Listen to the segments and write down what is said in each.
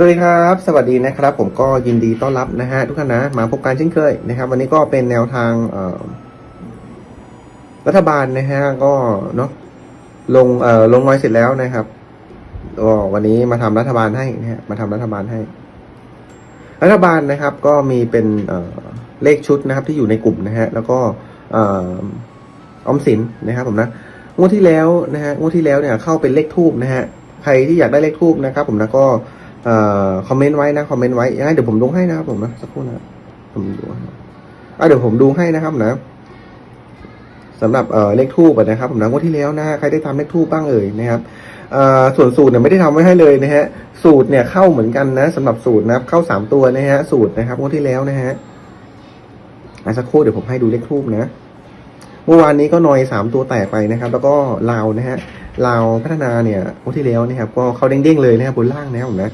สวัสดีครับ สวัสดีนะครับ ผมก็ยินดีต้อนรับนะฮะทุกท่านนะมาพบกันเช่นเคยนะครับ วันนี้ก็เป็นแนวทางรัฐบาลนะฮะก็เนาะลงเอ่อลงน้อยเสร็จแล้วนะครับก็วันนี้มาทำรัฐบาลให้นะฮะมาทำรัฐบาลให้ รัฐบาลนะครับ ก็มีเป็นเอ่อเลขชุดนะครับ ที่อยู่ในกลุ่มนะฮะแล้วก็เอ่ออมสินนะครับ ผมนะงวดที่แล้วนะฮะงวดที่แล้วเนี่ยเข้าเป็นเลขทูบนะฮะใครที่อยากได้เลขทูบนะครับ ผมนะก็ เอ่อคอมเมนต์ไว้นะคอมเมนต์ไว้ยังไงเดี๋ยวผมดูให้นะครับผมนะสักครู่นะผมดูอะเดี๋ยวผมดูให้นะครับนะสำหรับเอ่อเลขทูบนะครับผมนะงวดที่แล้วนะใครได้ทำเลขทูบบ้างเอ่ยนะครับเอ่อส่วนสูตรเนี่ยไม่ได้ทำไว้ให้เลยนะฮะสูตรเนี่ยเข้าเหมือนกันนะสำหรับสูตรนะครับ เข้าสามตัวนะฮะสูตรนะครับงวดที่แล้วนะฮะอะสักครู่เดี๋ยวผมให้ดูเลขทูบนะเมื่อวานนี้ก็นอยสามตัวแตกไปนะครับ แล้วก็ลาวนะฮะลาวพัฒนาเนี่ยงวดที่แล้วนะครับ ก็เข้าเด้งๆเลยนะครับบนล่างนะครับผมนะ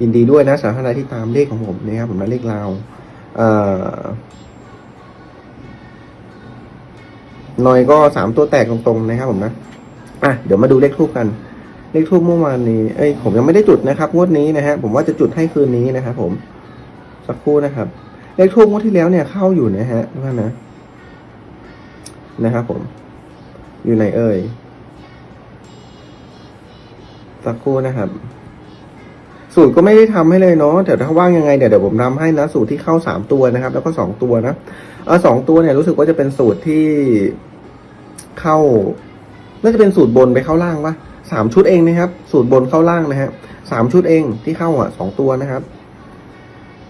ยินดีด้วยนะสำหรับท่านใดที่ตามเลขของผมนะครับผมนะเลขลาวเหน่อยก็สามตัวแตกตรงๆนะครับผมนะอะเดี๋ยวมาดูเลขทูบกัน เลขทูบเมื่อวานนี้เอ้ยผมยังไม่ได้จุดนะครับงวดนี้นะฮะผมว่าจะจุดให้คืนนี้นะครับผมสักครู่นะครับ เลขทูบงวดที่แล้วเนี่ยเข้าอยู่นะฮะทุกท่านนะนะครับผม อยู่ไหนเอ่ยสักครู่นะครับ สูตรก็ไม่ได้ทำให้เลยเนาะแต่ถ้าว่างยังไงเดี๋ยวเดี๋ยวผมทำให้นะ สูตรที่เข้าสามตัวนะครับ แล้วก็สองตัวนะเออสองตัวเนี่ยรู้สึกว่าจะเป็นสูตรที่เข้าน่าจะเป็นสูตรบนไปเข้าล่างปะสามชุดเองนะครับ สูตรบนเข้าล่างนะฮะสามชุดเองที่เข้าอะสองตัวนะครับ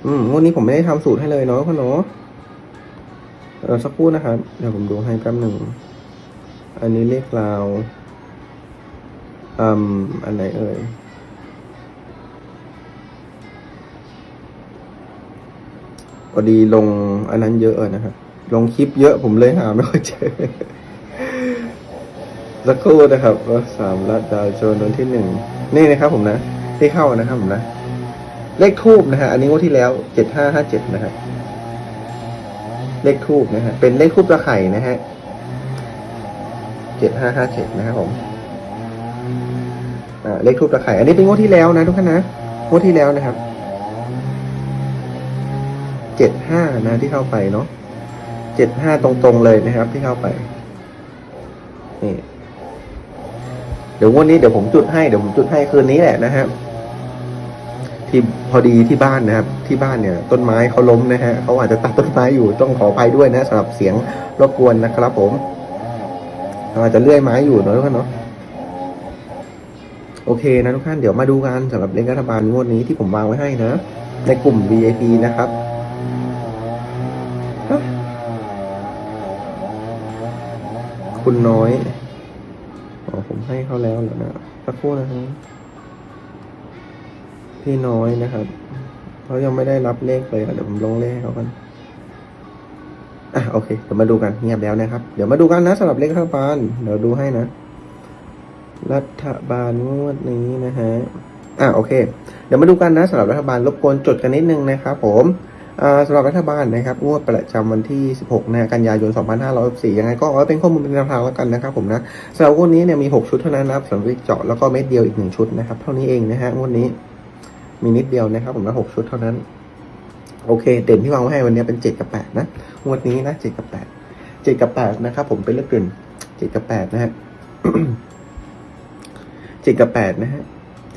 อืมวันนี้ผมไม่ได้ทำสูตรให้เลยเนาะพ่อเนาะเออสักครู่นะครับ เดี๋ยวผมดูให้แป๊บหนึ่ง อันนี้เลขราว อืม อันไหนเอ่ย พอดีลงอันนั้นเยอะนะครับ ลงคลิปเยอะผมเลยหาไม่ค่อยเจอ สักครู่นะครับว่าสามละดาวโจนวันที่หนึ่งนี่นะครับผมนะที่เข้านะครับผมนะ เลขทูบนะฮะอันนี้งวดที่แล้วเจ็ดห้าห้าเจ็ดนะครับเลขทูบนะฮะเป็นเลขทูบตะไคร่นะฮะเจ็ดห้าห้าเจ็ดนะครับผมอ่าเลขทูบตะไคร่อันนี้เป็นงวดที่แล้วนะทุกท่านนะงวดที่แล้วนะครับ เจ็ดห้านะที่เข้าไปเนาะเจ็ดห้าตรงๆเลยนะครับ ที่เข้าไป นี่ เดี๋ยววันนี้เดี๋ยวผมจุดให้เดี๋ยวผมจุดให้คืนนี้แหละนะครับที่พอดีที่บ้านนะครับ ที่บ้านเนี่ย ต้นไม้เขาล้มนะฮะเขาอาจจะตัดต้นไม้อยู่ต้องขออภัยด้วยนะสำหรับเสียงรบกวนนะครับ ผมเราอาจจะเลื่อยไม้อยู่เนาะทุกท่านเนาะโอเคนะทุกท่านเดี๋ยวมาดูกันสำหรับเลขรัฐบาลงวดนี้ที่ผมวางไว้ให้นะ ในกลุ่ม VIP นะครับ คุณน้อยอ๋อผมให้เขาแล้วเหรอนะสักครู่นะครับพี่น้อยนะครับเขายังไม่ได้รับเลขเลยเดี๋ยวผมลงเลขให้เขากันอะโอเคเดี๋ยวมาดูกันเงียบแล้วนะครับ เดี๋ยวมาดูกันนะสำหรับเลขรัฐบาลเดี๋ยวดูให้นะ รัฐบาลงวดนี้นะฮะอะโอเค เดี๋ยวมาดูกันนะสำหรับรัฐบาลรบกวนจดกันนิดนึงนะครับผม สำหรับรัฐบาลนะครับงวดประจำวันที่ 16นะกันยายน 2564ยังไงก็เอาเป็นข้อมูลเป็นแนวทางแล้วกันนะครับผมนะสำหรับงวดนี้เนี่ยมี 6 ชุดเท่านั้นนะครับสำหรับวิเจาะแล้วก็เม็ดเดียวอีกหนึ่งชุดนะครับ เท่านี้เองนะฮะงวดนี้มีนิดเดียวนะครับ ผมนะหกชุดเท่านั้น โอเค เด่นที่วางไว้ให้วันนี้เป็นเจ็ดกับแปดนะงวดนี้นะเจ็ดกับแปดเจ็ดกับแปดนะครับผมเป็นเลขเด่นเจ็ดกับแปดนะฮะเจ็ดกับแปดนะฮะ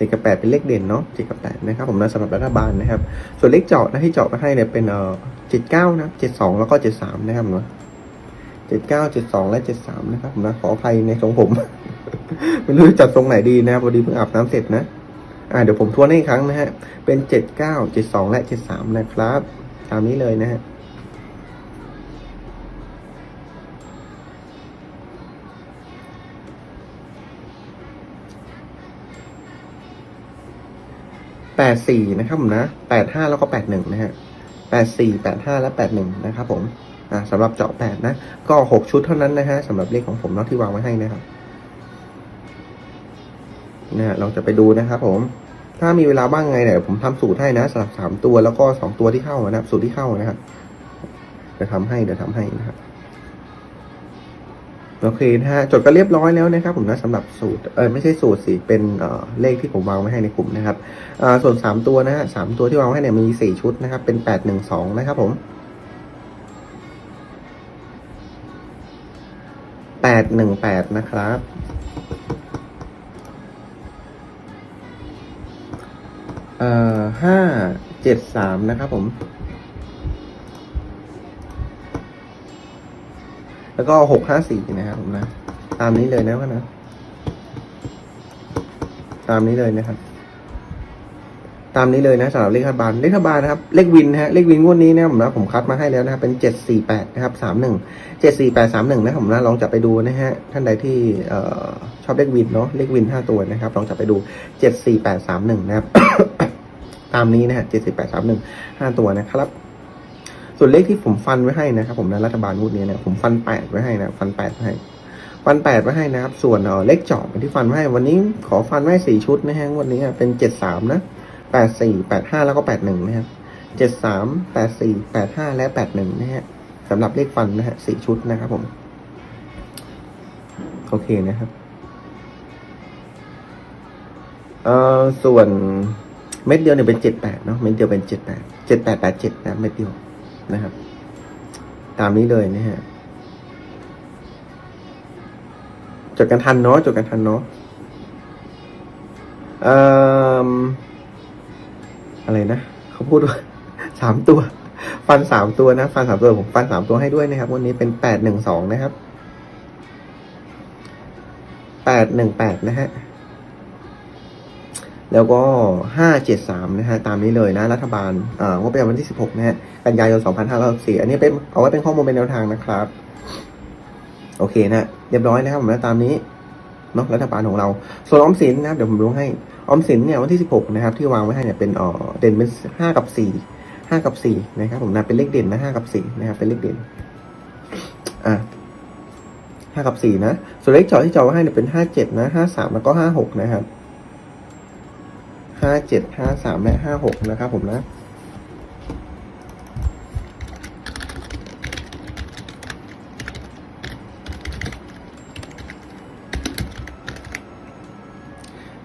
จ็ดกับแปดเป็นเลขเด่นเนาะเจ็ดกับแปดนะครับผมนะสำหรับรัฐบาลนะครับ ส่วนเลขเจาะนะที่เจาะมาให้เนี่ยเป็นเอ่อเจ็ดเก้านะเจ็ดสองแล้วก็เจ็ดสามนะครับผมนะเจ็ดเก้าเจ็ดสองและเจ็ดสามนะครับผมนะขออภัยในทรงผม ไม่รู้จะจัดทรงไหนดีนะครับพอดีเพิ่งอาบน้ำเสร็จนะอ่าเดี๋ยวผมทวนให้อีกครั้งนะฮะเป็นเจ็ดเก้าเจ็ดสองและเจ็ดสามนะครับ ตามนี้เลยนะฮะ แปดสี่นะครับผมนะแปดห้าแล้วก็แปดหนึ่งนะฮะแปดสี่แปดห้าและแปดหนึ่งนะครับผมอ่าสำหรับเจาะแปดนะ ก็หกชุดเท่านั้นนะฮะสำหรับเลขของผมเนาะที่วางไว้ให้นะครับนะฮะเราจะไปดูนะครับผม ถ้ามีเวลาบ้างไงเนี่ยผมทำสูตรให้นะสำหรับสามตัวแล้วก็สองตัวที่เข้านะครับสูตรที่เข้านะครับเดี๋ยวทำให้เดี๋ยวทำให้นะครับ โอเคนะฮะจดกันเรียบร้อยแล้วนะครับผมนะสำหรับสูตรเออไม่ใช่สูตรสิเป็นเอ่อเลขที่ผมวางไว้ให้ในกลุ่มนะครับอ่าส่วนสามตัวนะฮะสามตัวที่วางไว้ให้เนี่ยมีสี่ชุดนะครับเป็นแปดหนึ่งสองนะครับผมแปดหนึ่งแปดนะครับเอ่อห้าเจ็ดสามนะครับผม แล้วก็หกห้าสี่นะครับผมนะ ตามนี้เลยนะว่านะ ตามนี้เลยนะครับ ตามนี้เลยนะสำหรับเลขรัฐบาลเลขรัฐบาลนะครับ เลขวินนะฮะเลขวินงวดนี้นะผมนะผมคัดมาให้แล้วนะครับเป็นเจ็ดสี่แปดนะครับสามหนึ่งเจ็ดสี่แปดสามหนึ่งนะผมนะลองจับไปดูนะฮะท่านใดที่เอ่อชอบเลขวินเนาะเลขวินห้าตัวนะครับ ลองจับไปดูเจ็ดสี่แปดสามหนึ่งนะครับ ตามนี้นะฮะเจ็ดสี่แปดสามหนึ่งห้าตัวนะครับ ส่วนเลขที่ผมฟันไว้ให้นะครับ ผมนะรัฐบาลงวดนี้เนี่ยผมฟันแปดไว้ให้นะฟันแปดไว้ให้ฟันแปดไว้ให้นะครับ ส่วนเอ่อเลขจอบที่ฟันไว้ให้ วันนี้ขอฟันไว้สี่ชุดนะฮะวันนี้เป็นเจ็ดสามนะแปดสี่แปดห้าแล้วก็แปดหนึ่งนะครับเจ็ดสามแปดสี่แปดห้าและแปดหนึ่งนะฮะสำหรับเลขฟันนะฮะสี่ชุดนะครับผม โอเคนะครับเอ่อส่วนเม็ดเดียวเนี่ยเป็นเจ็ดแปดเนาะเม็ดเดียวเป็นเจ็ดแปดเจ็ดแปดแปดเจ็ดนะเม็ดเดียว นะครับ ตามนี้เลยนะฮะจดกันทันเนาะจดกันทันเนาะเอ่ออะไรนะเขาพูดว่าสามตัว ฟันสามตัวนะ ฟันสามตัวผมฟันสามตัวให้ด้วยนะครับ วันนี้เป็นแปดหนึ่งสองนะครับแปดหนึ่งแปดนะฮะ แล้วก็ห้าเจ็ดสามนะฮะ ตามนี้เลยนะ รัฐบาลอ่างบประมาณวันที่สิบหกนะฮะ กันยายนสองพันห้าร้อยสี่อันนี้เป็นเอาไว้เป็นข้อมูลเป็นแนวทางนะครับ โอเคนะ เรียบร้อยนะครับผมนะตามนี้เนาะรัฐบาลของเรา ส่วนออมสินนะครับ เดี๋ยวผมดูให้ ออมสินเนี่ยวันที่สิบหกนะครับ ที่วางไว้ให้เนี่ยเป็นเอ่อเด่นเป็นห้ากับสี่ห้ากับสี่นะครับ ผมนะเป็นเลขเด่นนะห้ากับสี่นะครับ เป็นเลขเด่น อะห้ากับสี่นะ ส่วนเลขเจาะที่เจาะไว้ให้เนี่ยเป็นห้าเจ็ดนะห้าสามแล้วก็ห้าหกนะครับ ห้าเจ็ดห้าสามและห้าหกนะครับผมนะ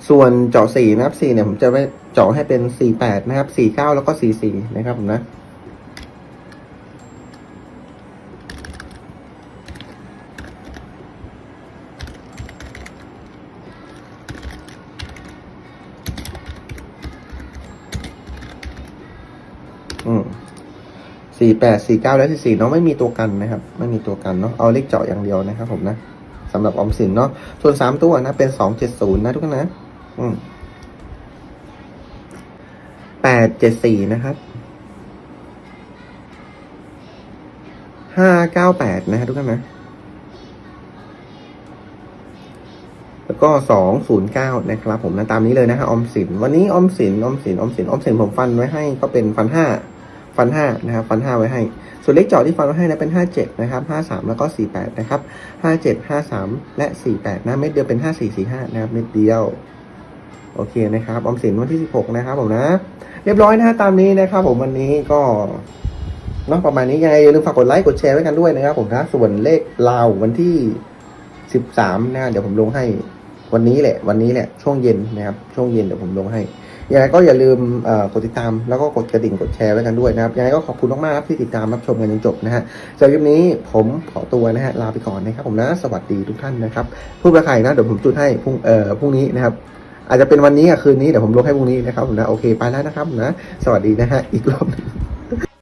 ส่วนเจาะสี่นะครับสี่เนี่ยผมจะไปเจาะให้เป็นสี่แปดนะครับสี่เก้าแล้วก็สี่สี่นะครับผมนะ สี่แปดสี่เก้าและสี่สี่เนาะไม่มีตัวกันนะครับ ไม่มีตัวกันเนาะเอาเลขเจาะอย่างเดียวนะครับ ผมนะสำหรับออมสินเนาะส่วนสามตัวนะเป็นสองเจ็ดศูนย์นะทุกคนนะอืมแปดเจ็ดสี่นะครับห้าเก้าแปดนะฮะทุกท่านนะ แล้วก็สองศูนย์เก้านะครับผมนะตามนี้เลยนะฮะออมสิน วันนี้ออมสินออมสินออมสินออมสินผมฟันไว้ให้ก็เป็นฟันห้า ฟันห้านะครับฟันห้าไว้ให้ ส่วนเลขเจาะที่ฟันไว้ให้นะเป็นห้าเจ็ดนะครับห้าสามแล้วก็สี่แปดนะครับห้าเจ็ดห้าสามและสี่แปดนะเม็ดเดียวเป็นห้าสี่สี่ห้านะครับเม็ดเดียวโอเคนะครับออมสินวันที่สิบหกนะครับผมนะ เรียบร้อยนะฮะตามนี้นะครับ ผมวันนี้ก็นอกประมาณนี้ยังไงอย่าลืมฝากกดไลค์กดแชร์ไว้กันด้วยนะครับ ผมนะส่วนเลขลาววันที่สิบสามนะเดี๋ยวผมลงให้วันนี้แหละ วันนี้แหละช่วงเย็นนะครับ ช่วงเย็นเดี๋ยวผมลงให้ ยังไงก็อย่าลืมกดติดตามแล้วก็กดกระดิ่งกดแชร์ไว้กันด้วยนะครับยังไงก็ขอบคุณมากๆครับที่ติดตามรับชมกันจนจบนะฮะสำหรับคลิปนี้ผมขอตัวนะฮะลาไปก่อนนะครับผมนะสวัสดีทุกท่านนะครับพูดประใครนะเดี๋ยวผมจุดให้พรุ่งเอ่อพรุ่งนี้นะครับอาจจะเป็นวันนี้คืนนี้เดี๋ยวผมลงให้พรุ่งนี้นะครับผมนะโอเคไปแล้วนะครับผมนะสวัสดีนะฮะอีกรอบนึง